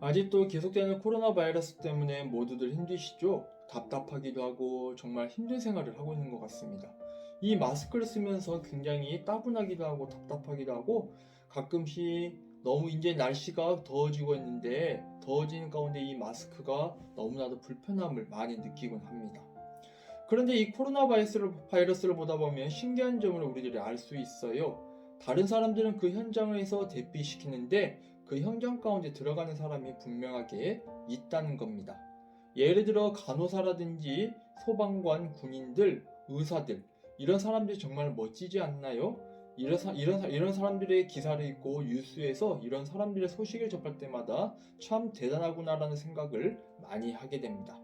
아직도 계속되는 코로나 바이러스 때문에 모두들 힘드시죠? 답답하기도 하고 정말 힘든 생활을 하고 있는 것 같습니다. 이 마스크를 쓰면서 굉장히 따분하기도 하고 답답하기도 하고 가끔씩 너무 이제 날씨가 더워지고 있는데 더워지는 가운데 이 마스크가 너무나도 불편함을 많이 느끼곤 합니다. 그런데 이 코로나 바이러스를, 바이러스를 보다 보면 신기한 점을 우리들이 알 수 있어요. 다른 사람들은 그 현장에서 대피시키는데 그 현장 가운데 들어가는 사람이 분명하게 있다는 겁니다. 예를 들어 간호사라든지 소방관, 군인들, 의사들 이런 사람들이 정말 멋지지 않나요? 이런, 사, 이런, 사- 이런 사람들의 기사를 읽고 뉴스에서 이런 사람들의 소식을 접할 때마다 참 대단하구나라는 생각을 많이 하게 됩니다.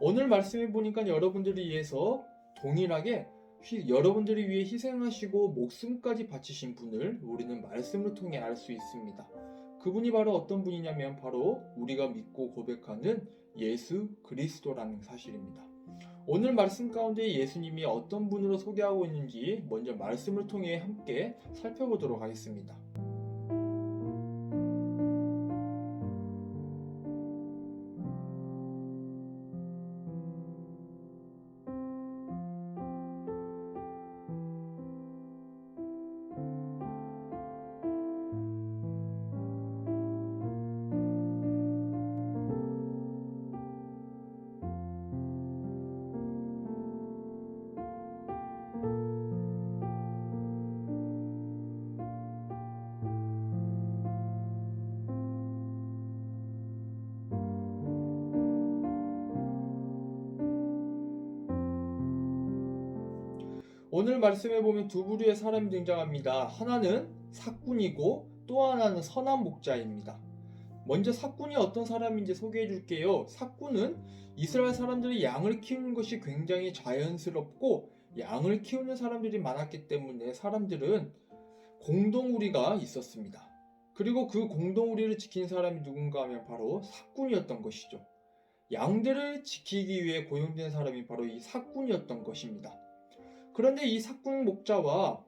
오늘 말씀해 보니까 여러분들을 위해서 동일하게 희- 여러분들을 위해 희생하시고 목숨까지 바치신 분을 우리는 말씀을 통해 알 수 있습니다. 그분이 바로 어떤 분이냐면 바로 우리가 믿고 고백하는 예수 그리스도라는 사실입니다. 오늘 말씀 가운데 예수님이 어떤 분으로 소개하고 있는지 먼저 말씀을 통해 함께 살펴보도록 하겠습니다. 오늘 말씀에 보면 두 부류의 사람이 등장합니다. 하나는 사꾼이고 또 하나는 선한 목자입니다. 먼저 사꾼이 어떤 사람인지 소개해 줄게요. 사꾼은 이스라엘 사람들이 양을 키우는 것이 굉장히 자연스럽고 양을 키우는 사람들이 많았기 때문에 사람들은 공동우리가 있었습니다. 그리고 그 공동우리를 지킨 사람이 누군가 하면 바로 사꾼이었던 것이죠. 양들을 지키기 위해 고용된 사람이 바로 이 사꾼이었던 것입니다. 그런데 이 사꾼 목자와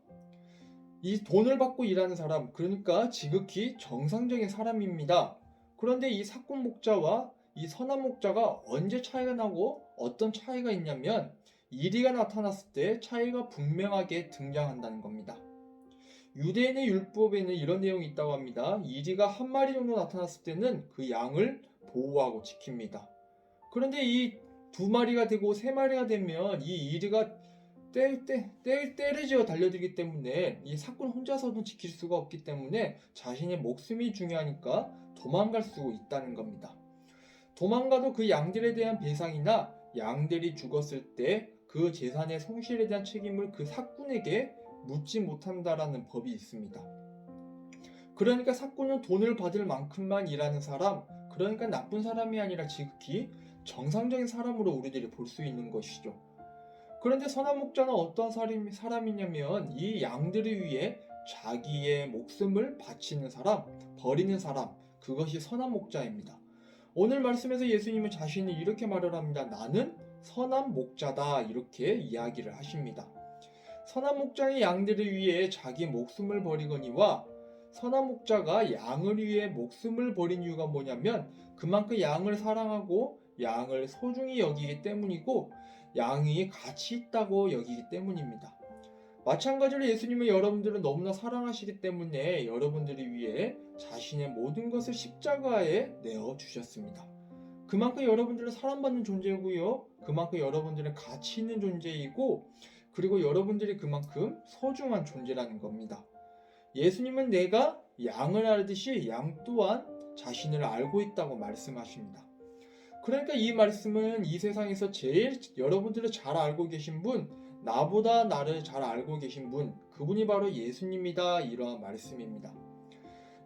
이 돈을 받고 일하는 사람, 그러니까 지극히 정상적인 사람입니다. 그런데 이 사꾼 목자와 이 선한 목자가 언제 차이가 나고 어떤 차이가 있냐면 이리가 나타났을 때 차이가 분명하게 등장한다는 겁니다. 유대인의 율법에는 이런 내용이 있다고 합니다. 이리가 한 마리 정도 나타났을 때는 그 양을 보호하고 지킵니다. 그런데 이 두 마리가 되고 세 마리가 되면 이 이리가 때, 때, 때, 때를 지어 달려들기 때문에 이 사꾼 혼자서는 지킬 수가 없기 때문에 자신의 목숨이 중요하니까 도망갈 수 있다는 겁니다. 도망가도 그 양들에 대한 배상이나 양들이 죽었을 때 그 재산의 성실에 대한 책임을 그 사꾼에게 묻지 못한다라는 법이 있습니다. 그러니까 사꾼은 돈을 받을 만큼만 일하는 사람, 그러니까 나쁜 사람이 아니라 지극히 정상적인 사람으로 우리들이 볼 수 있는 것이죠. 그런데 선한 목자는 어떤 사람- 사람이냐면 이 양들을 위해 자기의 목숨을 바치는 사람, 버리는 사람, 그것이 선한 목자입니다. 오늘 말씀에서 예수님은 자신이 이렇게 말을 합니다. 나는 선한 목자다. 이렇게 이야기를 하십니다. 선한 목자의 양들을 위해 자기 목숨을 버리거니와 선한 목자가 양을 위해 목숨을 버린 이유가 뭐냐면 그만큼 양을 사랑하고 양을 소중히 여기기 때문이고 양이 가치 있다고 여기기 때문입니다. 마찬가지로 예수님은 여러분들을 너무나 사랑하시기 때문에 여러분들을 위해 자신의 모든 것을 십자가에 내어 주셨습니다. 그만큼 여러분들은 사랑받는 존재고요. 그만큼 여러분들은 가치 있는 존재이고 그리고 여러분들이 그만큼 소중한 존재라는 겁니다. 예수님은 내가 양을 알듯이 양 또한 자신을 알고 있다고 말씀하십니다. 그러니까 이 말씀은 이 세상에서 제일 여러분들을 잘 알고 계신 분, 나보다 나를 잘 알고 계신 분, 그분이 바로 예수님이다. 이러한 말씀입니다.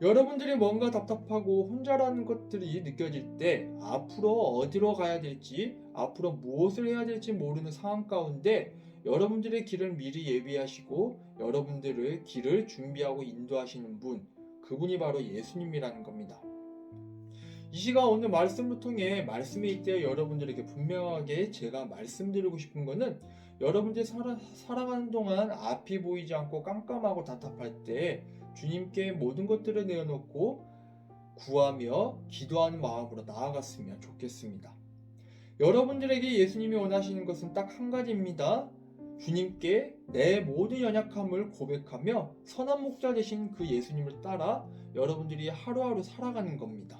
여러분들이 뭔가 답답하고 혼자라는 것들이 느껴질 때 앞으로 어디로 가야 될지, 앞으로 무엇을 해야 될지 모르는 상황 가운데 여러분들의 길을 미리 예비하시고 여러분들의 길을 준비하고 인도하시는 분, 그분이 바로 예수님이라는 겁니다. 이 시간 오늘 말씀을 통해 말씀에 있대 여러분들에게 분명하게 제가 말씀드리고 싶은 거는 여러분들이 살아, 살아가는 동안 앞이 보이지 않고 깜깜하고 답답할 때 주님께 모든 것들을 내어놓고 구하며 기도하는 마음으로 나아갔으면 좋겠습니다. 여러분들에게 예수님이 원하시는 것은 딱 한 가지입니다. 주님께 내 모든 연약함을 고백하며 선한 목자 되신 그 예수님을 따라 여러분들이 하루하루 살아가는 겁니다.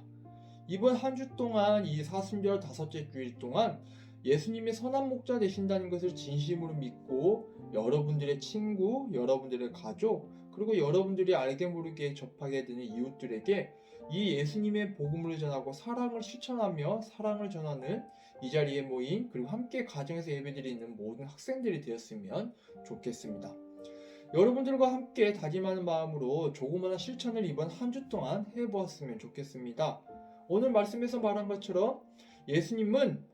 이번 한 주 동안 이 사순절 다섯째 주일 동안 예수님이 선한 목자 되신다는 것을 진심으로 믿고 여러분들의 친구, 여러분들의 가족, 그리고 여러분들이 알게 모르게 접하게 되는 이웃들에게 이 예수님의 복음을 전하고 사랑을 실천하며 사랑을 전하는 이 자리에 모인 그리고 함께 가정에서 예배드리는 모든 학생들이 되었으면 좋겠습니다. 여러분들과 함께 다짐하는 마음으로 조그마한 실천을 이번 한 주 동안 해보았으면 좋겠습니다. 오늘 말씀에서 말한 것처럼 예수님은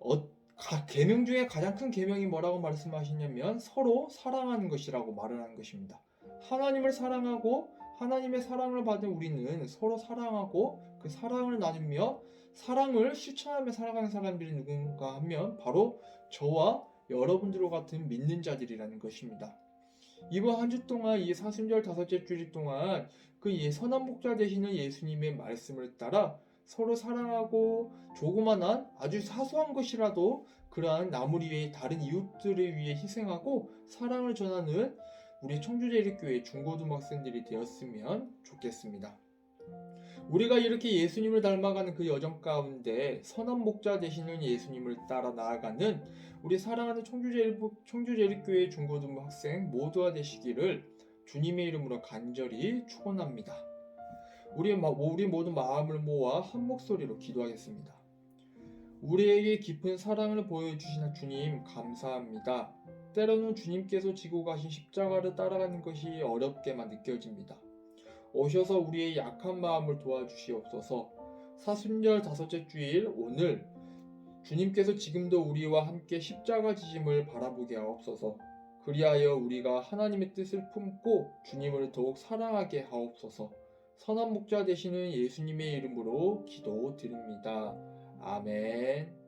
어, 가- 계명 중에 가장 큰 계명이 뭐라고 말씀하시냐면 서로 사랑하는 것이라고 말을 하는 것입니다. 하나님을 사랑하고 하나님의 사랑을 받은 우리는 서로 사랑하고 그 사랑을 나누며 사랑을 실천하며 살아가는 사람들이 누군가 하면 바로 저와 여러분들과 같은 믿는 자들이라는 것입니다. 이번 한 주 동안 이 사순절 다섯째 주일 동안 그 예- 선한 목자 되시는 예수님의 말씀을 따라 서로 사랑하고 조그만한 아주 사소한 것이라도 그러한 나무리 위해 다른 이웃들을 위해 희생하고 사랑을 전하는 우리 청주제일교회 중고등학생들이 되었으면 좋겠습니다. 우리가 이렇게 예수님을 닮아가는 그 여정 가운데 선한 목자 되시는 예수님을 따라 나아가는 우리 사랑하는 청주제일, 청주제일교회 중고등학생 모두가 되시기를 주님의 이름으로 간절히 축원합니다. 우리, 마- 우리 모두 마음을 모아 한 목소리로 기도하겠습니다. 우리에게 깊은 사랑을 보여주신 주님 감사합니다. 때로는 주님께서 지고 가신 십자가를 따라가는 것이 어렵게만 느껴집니다. 오셔서 우리의 약한 마음을 도와주시옵소서. 사순절 다섯째 주일 오늘 주님께서 지금도 우리와 함께 십자가 지심을 바라보게 하옵소서. 그리하여 우리가 하나님의 뜻을 품고 주님을 더욱 사랑하게 하옵소서. 선한 목자 되시는 예수님의 이름으로 기도드립니다. 아멘.